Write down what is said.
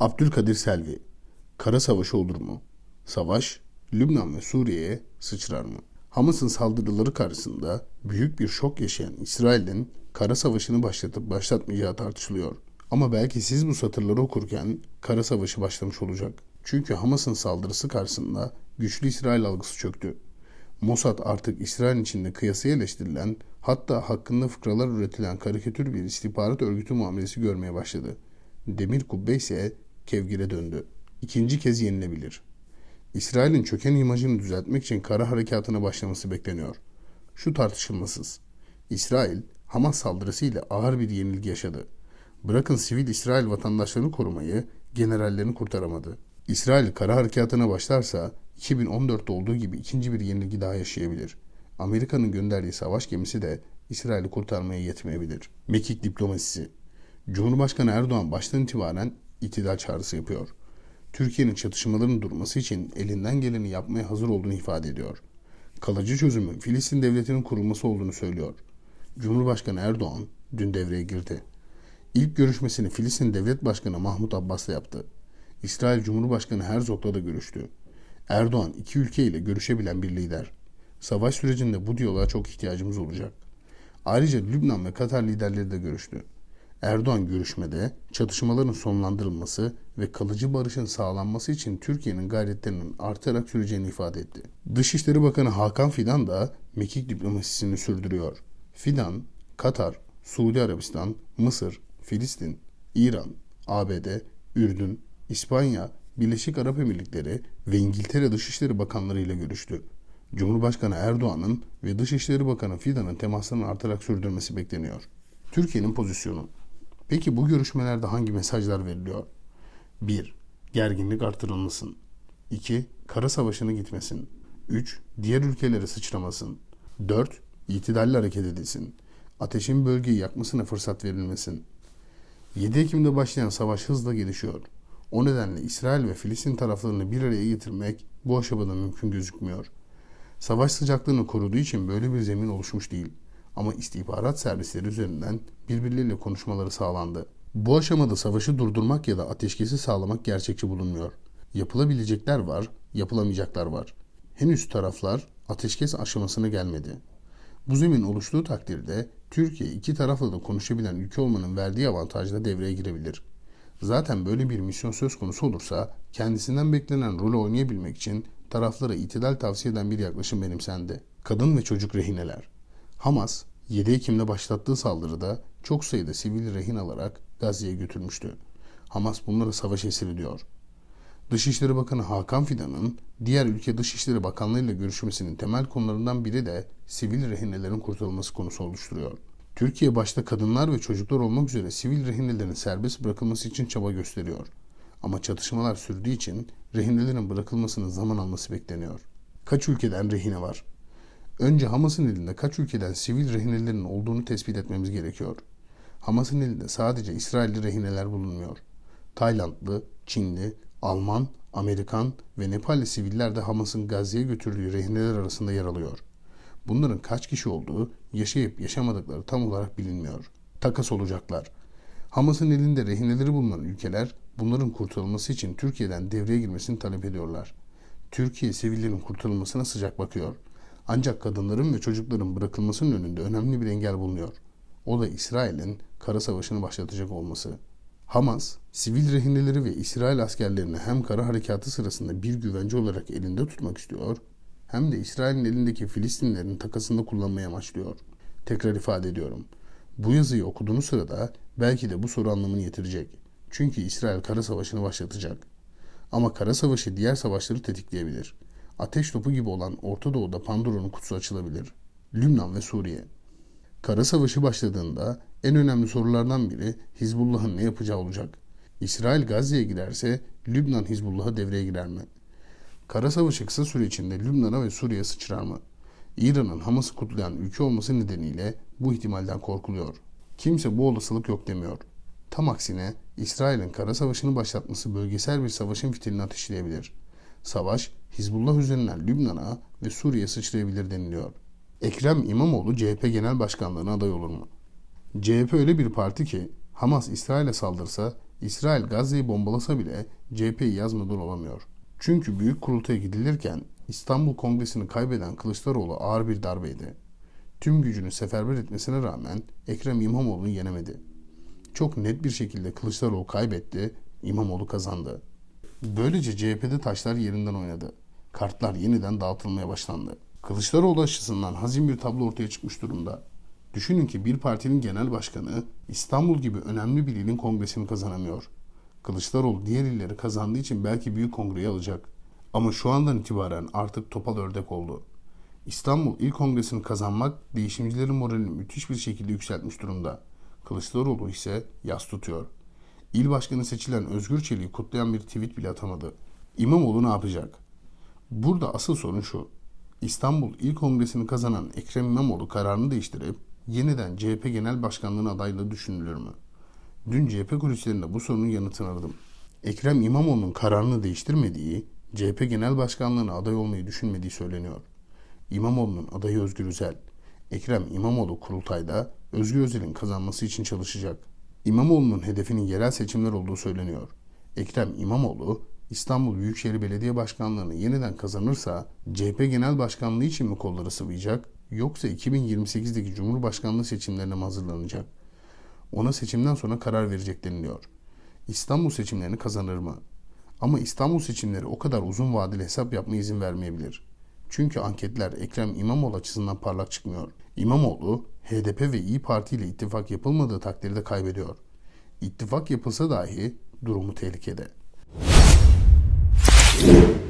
Abdülkadir Selvi Kara savaşı olur mu? Savaş Lübnan ve Suriye'ye sıçrar mı? Hamas'ın saldırıları karşısında büyük bir şok yaşayan İsrail'in kara savaşını başlatıp başlatmayacağı tartışılıyor. Ama belki siz bu satırları okurken kara savaşı başlamış olacak. Çünkü Hamas'ın saldırısı karşısında güçlü İsrail algısı çöktü. Mossad artık İsrail içinde kıyasıya eleştirilen hatta hakkında fıkralar üretilen karikatür bir istihbarat örgütü muamelesi görmeye başladı. Demir kubbe ise kevgire döndü. İkinci kez yenilebilir. İsrail'in çöken imajını düzeltmek için kara harekatına başlaması bekleniyor. Şu tartışılmasız. İsrail, Hamas saldırısıyla ağır bir yenilgi yaşadı. Bırakın sivil İsrail vatandaşlarını korumayı, generallerini kurtaramadı. İsrail kara harekatına başlarsa 2014'te olduğu gibi ikinci bir yenilgi daha yaşayabilir. Amerika'nın gönderdiği savaş gemisi de İsrail'i kurtarmaya yetmeyebilir. Mekik diplomasisi Cumhurbaşkanı Erdoğan baştan itibaren itidal çağrısı yapıyor. Türkiye'nin çatışmaların durması için elinden geleni yapmaya hazır olduğunu ifade ediyor. Kalıcı çözümün Filistin devletinin kurulması olduğunu söylüyor. Cumhurbaşkanı Erdoğan dün devreye girdi. İlk görüşmesini Filistin Devlet Başkanı Mahmut Abbas'la yaptı. İsrail Cumhurbaşkanı Herzog'la da görüştü. Erdoğan iki ülke ile görüşebilen bir lider. Savaş sürecinde bu diyaloğa çok ihtiyacımız olacak. Ayrıca Lübnan ve Katar liderleri de görüştü. Erdoğan görüşmede çatışmaların sonlandırılması ve kalıcı barışın sağlanması için Türkiye'nin gayretlerinin artarak süreceğini ifade etti. Dışişleri Bakanı Hakan Fidan da mekik diplomasisini sürdürüyor. Fidan, Katar, Suudi Arabistan, Mısır, Filistin, İran, ABD, Ürdün, İspanya, Birleşik Arap Emirlikleri ve İngiltere Dışişleri Bakanları ile görüştü. Cumhurbaşkanı Erdoğan'ın ve Dışişleri Bakanı Fidan'ın temaslarını artarak sürdürmesi bekleniyor. Türkiye'nin pozisyonu Peki bu görüşmelerde hangi mesajlar veriliyor? 1. Gerginlik artırılmasın. 2. Kara savaşına gitmesin. 3. Diğer ülkelere sıçramasın. 4. İtidalli hareket edilsin. Ateşin bölgeyi yakmasına fırsat verilmesin. 7 Ekim'de başlayan savaş hızla gelişiyor. O nedenle İsrail ve Filistin taraflarını bir araya getirmek bu aşamada mümkün gözükmüyor. Savaş sıcaklığını koruduğu için böyle bir zemin oluşmuş değil. Ama istihbarat servisleri üzerinden birbirleriyle konuşmaları sağlandı. Bu aşamada savaşı durdurmak ya da ateşkesi sağlamak gerçekçi bulunmuyor. Yapılabilecekler var, yapılamayacaklar var. Henüz taraflar ateşkes aşamasına gelmedi. Bu zemin oluştuğu takdirde Türkiye iki tarafla da konuşabilen ülke olmanın verdiği avantajla devreye girebilir. Zaten böyle bir misyon söz konusu olursa kendisinden beklenen rolü oynayabilmek için taraflara itidal tavsiye eden bir yaklaşım benimsendi. Kadın ve çocuk rehineler. Hamas 7 Ekim'de başlattığı saldırıda çok sayıda sivil rehin alarak Gazze'ye götürmüştü. Hamas bunları savaş esiri diyor. Dışişleri Bakanı Hakan Fidan'ın diğer ülke Dışişleri Bakanlarıyla görüşmesinin temel konularından biri de sivil rehinelerin kurtarılması konusu oluşturuyor. Türkiye başta kadınlar ve çocuklar olmak üzere sivil rehinelerin serbest bırakılması için çaba gösteriyor. Ama çatışmalar sürdüğü için rehinelerin bırakılmasının zaman alması bekleniyor. Kaç ülkeden rehine var? Önce Hamas'ın elinde kaç ülkeden sivil rehinelerin olduğunu tespit etmemiz gerekiyor. Hamas'ın elinde sadece İsrailli rehineler bulunmuyor. Taylandlı, Çinli, Alman, Amerikan ve Nepalli siviller de Hamas'ın Gazze'ye götürdüğü rehineler arasında yer alıyor. Bunların kaç kişi olduğu, yaşayıp yaşamadıkları tam olarak bilinmiyor. Takas olacaklar. Hamas'ın elinde rehineleri bulunan ülkeler bunların kurtarılması için Türkiye'den devreye girmesini talep ediyorlar. Türkiye sivillerin kurtarılmasına sıcak bakıyor. Ancak kadınların ve çocukların bırakılmasının önünde önemli bir engel bulunuyor. O da İsrail'in kara savaşını başlatacak olması. Hamas, sivil rehineleri ve İsrail askerlerini hem kara harekatı sırasında bir güvence olarak elinde tutmak istiyor, hem de İsrail'in elindeki Filistinlerin takasında kullanmaya amaçlıyor. Tekrar ifade ediyorum. Bu yazıyı okuduğunuz sırada belki de bu soru anlamını yitirecek. Çünkü İsrail kara savaşını başlatacak. Ama kara savaşı diğer savaşları tetikleyebilir. Ateş topu gibi olan Orta Doğu'da Pandora'nın kutusu açılabilir. Lübnan ve Suriye. Kara savaşı başladığında en önemli sorulardan biri Hizbullah'ın ne yapacağı olacak. İsrail Gazze'ye girerse Lübnan Hizbullah'a devreye girer mi? Kara savaşı kısa süre içinde Lübnan'a ve Suriye sıçrar mı? İran'ın Hamas'ı kutlayan ülke olması nedeniyle bu ihtimalden korkuluyor. Kimse bu olasılık yok demiyor. Tam aksine İsrail'in kara savaşını başlatması bölgesel bir savaşın fitilini ateşleyebilir. Savaş Hizbullah üzerinden Lübnan'a ve Suriye sıçrayabilir deniliyor. Ekrem İmamoğlu CHP Genel Başkanlığı'na aday olur mu? CHP öyle bir parti ki Hamas İsrail'e saldırsa İsrail Gazze'yi bombalasa bile CHP'yi yazmadan olamıyor. Çünkü büyük kurultaya gidilirken İstanbul Kongresi'ni kaybeden Kılıçdaroğlu ağır bir darbeydi. Tüm gücünü seferber etmesine rağmen Ekrem İmamoğlu'nu yenemedi. Çok net bir şekilde Kılıçdaroğlu kaybetti, İmamoğlu kazandı. Böylece CHP'de taşlar yerinden oynadı. Kartlar yeniden dağıtılmaya başlandı. Kılıçdaroğlu açısından hazin bir tablo ortaya çıkmış durumda. Düşünün ki bir partinin genel başkanı İstanbul gibi önemli bir ilin kongresini kazanamıyor. Kılıçdaroğlu diğer illeri kazandığı için belki büyük kongreyi alacak. Ama şu andan itibaren artık topal ördek oldu. İstanbul İl Kongresi'ni kazanmak değişimcilerin moralini müthiş bir şekilde yükseltmiş durumda. Kılıçdaroğlu ise yas tutuyor. İl başkanı seçilen Özgür Çelik'i kutlayan bir tweet bile atamadı. İmamoğlu ne yapacak? Burada asıl sorun şu. İstanbul İl Kongresi'ni kazanan Ekrem İmamoğlu kararını değiştirip yeniden CHP Genel Başkanlığı'na adaylığı düşünülür mü? Dün CHP kulislerinde bu sorunun yanıtını aradım. Ekrem İmamoğlu'nun kararını değiştirmediği, CHP Genel Başkanlığı'na aday olmayı düşünmediği söyleniyor. İmamoğlu'nun adayı Özgür Özel. Ekrem İmamoğlu kurultayda Özgür Özel'in kazanması için çalışacak. İmamoğlu'nun hedefinin yerel seçimler olduğu söyleniyor. Ekrem İmamoğlu İstanbul Büyükşehir Belediye Başkanlığı'nı yeniden kazanırsa CHP Genel Başkanlığı için mi kolları sıvayacak yoksa 2028'deki Cumhurbaşkanlığı seçimlerine mi hazırlanacak? Ona seçimden sonra karar verecek deniliyor. İstanbul seçimlerini kazanır mı? Ama İstanbul seçimleri o kadar uzun vadeli hesap yapmaya izin vermeyebilir. Çünkü anketler Ekrem İmamoğlu açısından parlak çıkmıyor. İmamoğlu, HDP ve İyi Parti ile ittifak yapılmadığı takdirde kaybediyor. İttifak yapılsa dahi durumu tehlikede. Thank you.